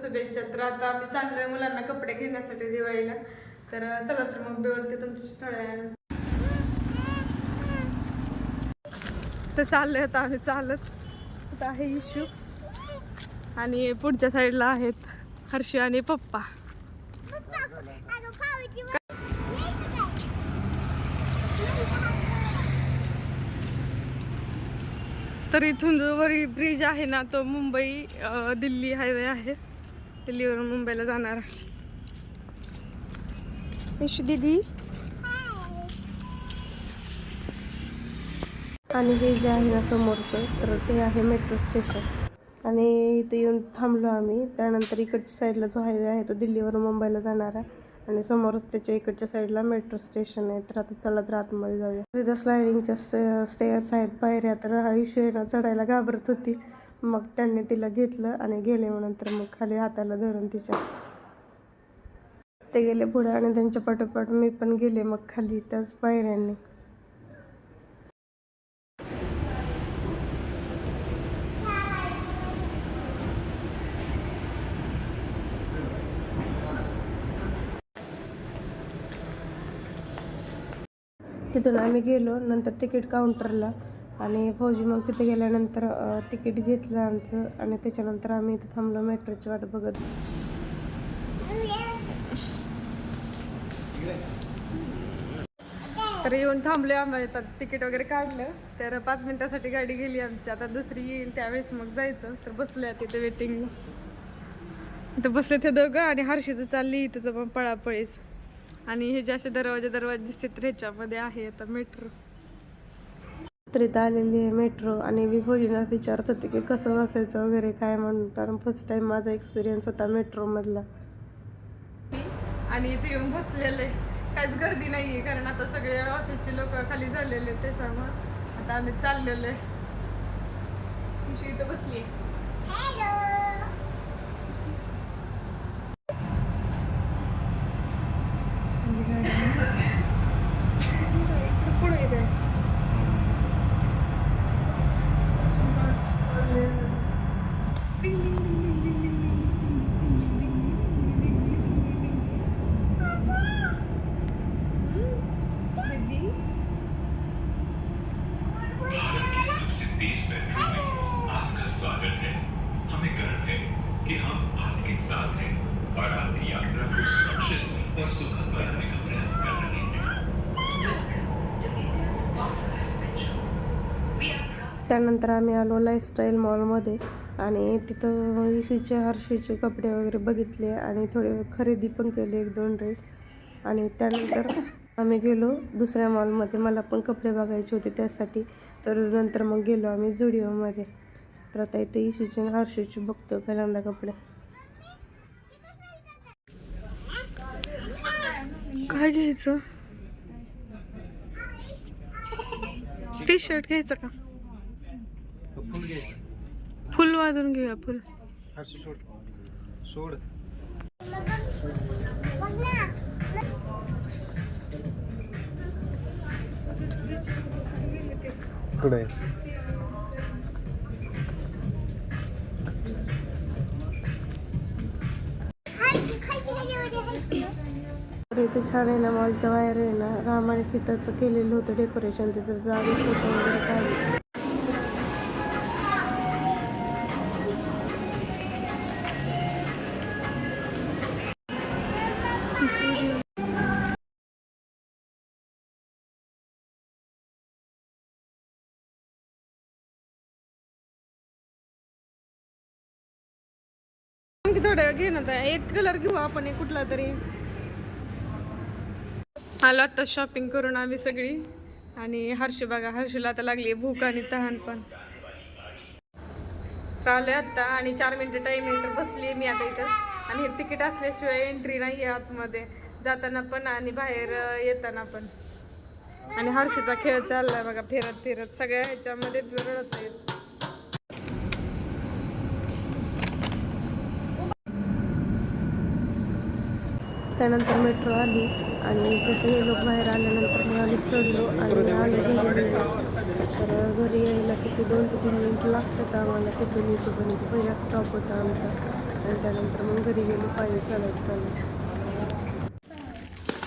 शुभेच्छा. तर आता आम्ही चाललोय मुलांना कपडे घेण्यासाठी दिवाळीला. तर चला तर मग बोलते तुमची थोड्या तर चाललोय आता आम्ही चालत. आहे इशू. आणि पुढच्या साईडला आहेत हर्षी आणि पप्पा. तर इथून जो वरी ब्रिज आहे ना तो मुंबई दिल्ली हायवे आहे. दिल्लीवरून मुंबईला जाणार. इशू दीदी. आणि हे जे आहे ना समोरचं तर ते आहे मेट्रो स्टेशन आणि इथे येऊन थांबलो आम्ही. त्यानंतर इकडच्या साईडला जो हायवे आहे तो दिल्लीवरून मुंबईला जाणार आहे. आणि समोरच त्याच्या इकडच्या साईडला मेट्रो स्टेशन आहे. तर आता चला तर आतमध्ये जाऊया. तिथं स्लायडिंगच्या स्टेअर्स आहेत पायऱ्या तर आयुष्य आहे ना चढायला घाबरत होती. मग त्यांनी तिला घेतलं आणि गेले मग नंतर मग खाली हाताला धरून तिच्या. ते गेले पुढे आणि त्यांच्या पाठोपाठ मी पण गेले मग खाली त्याच पायऱ्यांनी तिथून आम्ही गेलो नंतर तिकीट काउंटरला आणि फौजी मग तिथे गेल्यानंतर तिकीट घेतलं आमचं आणि त्याच्यानंतर आम्ही इथे थांबलो मेट्रोची वाट बघत. तर येऊन थांबले आम्ही. आता तिकीट वगैरे काढलं. तर पाच मिनिटासाठी गाडी गेली आमची. आता दुसरी येईल त्यावेळेस मग जायचं. तर बसलो आहे तिथे वेटिंग तर बसले ते दोघं आणि हर्षीचं चालली इथं पण मग पळापळीच. आणि हे जे असे दरवाजे दरवाजे दिसतात ह्याच्यामध्ये आहे आता मेट्रो तर इथं आलेली आहे मेट्रो आणि मी फौजीला विचारत होते की कसं बसायचं वगैरे काय म्हणून. कारण फर्स्ट टाइम माझा एक्सपिरियन्स होता मेट्रोमधला आणि इथे येऊन बसलेले. काहीच गर्दी नाही आहे कारण आता सगळे ऑफिसचे लोक खाली झालेले आहेत त्याच्यामुळं आता आम्ही चाललेलो आहे. इशू इथं बसली स्वागत है। हमें गर्व है कि हम आपके साथ हैं और आपकी यात्रा को और सुखद बनाने का प्रयास कर रहे हैं। त्यानंतर आम्ही आलो लाईफस्टाईल मॉलमध्ये आणि तिथं इशूचे हर्षीचे कपडे वगैरे बघितले आणि थोडे खरेदी पण केले एक दोन ड्रेस आणि त्यानंतर आम्ही गेलो दुसऱ्या मॉलमध्ये मला पण कपडे बघायचे होते त्यासाठी. तर नंतर मग गेलो आम्ही झुडिओमध्ये तर आता इथे इशूचे आणि हर्षीचे बघतो पहिल्यांदा कपडे. काय घ्यायचं? टी शर्ट घ्यायचं का? फुल वाजून घेऊया फुल. सोड इकडे. तर इथे छान आहे ना मॉलच्या बाहेर आहे ना राम आणि सीताचं केलेलं होतं डेकोरेशन तिथं जागे फोटो वगैरे काढले. थोडं घे ना एक कलर घेऊ आपण कुठला तरी. आलो आता शॉपिंग करून आम्ही सगळी. आणि हर्ष बघा हर्षला आता लागली भूक आणि तहान पण. आले आता आणि चार मिनिटं टाईम आहे तर बसली मी आता इथं. आणि हे तिकीट असल्याशिवाय एंट्री नाही आहे आतमध्ये. जाताना पण आणि बाहेर येताना पण. आणि हर्षीचा खेळ चाललाय बघा फिरत फिरत सगळ्या ह्याच्यामध्ये रडत आहे त्यानंतर मेट्रो आली आणि तसं हे लोक बाहेर आल्यानंतर मग आम्ही चढलो आणि आलो घरी तर घरी यायला किती दोन ते तीन मिनटं लागतात आम्हाला. तिथून इथेपर्यंत पहिला स्टॉप होता आमचा. आणि त्यानंतर मग घरी गेलो पायी चालत चालत.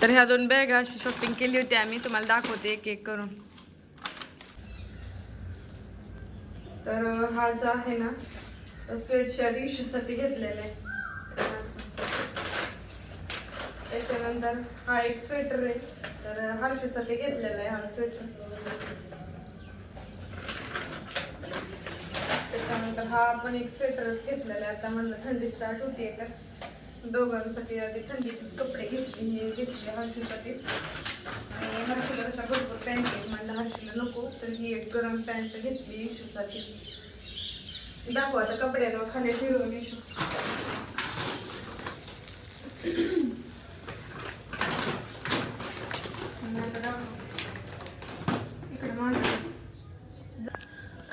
तर ह्या दोन बॅग अशी शॉपिंग केली होती आम्ही. तुम्हाला दाखवते एक एक करून. तर हा जो आहे ना स्वेटशर्ट इशूसाठी घेतलेला आहे असं. त्याच्यानंतर हा एक स्वेटर आहे. तर हर्षीसाठी घेतलेला आहे हा स्वेटर त्याच्यानंतर हा पण एक स्वेटर घेतलेला आहे. आता म्हणलं थंडी स्टार्ट होतीये का? दोघांसाठी आधी थंडीचेच कपडे घेतले घेतले हर्षीसाठीच आणि हर्षीला अशा भरपूर पॅन्ट आहेत. म्हणलं हर्षीला नको तर ही एक गरम पॅन्ट घेतली इशूसाठी दाखवा आता कपड्यांवर खाली फिरवून इशू आणि आता दाखव. इकडे माझं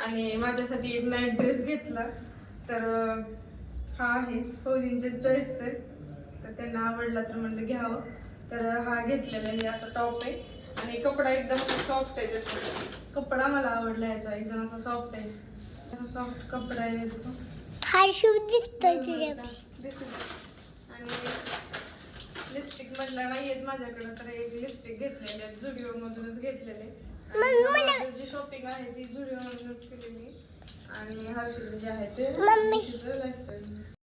आणि माझ्यासाठी एक नाईट ड्रेस घेतला. तर हा आहे फौजींच्या चॉईसचे तर त्यांना आवडला तर म्हणलं घ्यावं. तर हा घेतलेला आहे. असा टॉप आहे. आणि कपडा एकदम सॉफ्ट आहे त्याचा कपडा मला आवडला याचा. एकदम असा सॉफ्ट आहे. असा सॉफ्ट कपडा आहे याचा. आणि लिपस्टिक मधल्या नाही आहेत माझ्याकडे तर एक लिपस्टिक घेतलेली आहे. झुडिओ मधूनच घेतलेले जी शॉपिंग आहे ती मधूनच केलेली आणि हर्षीचं जे आहे ते lifestyle.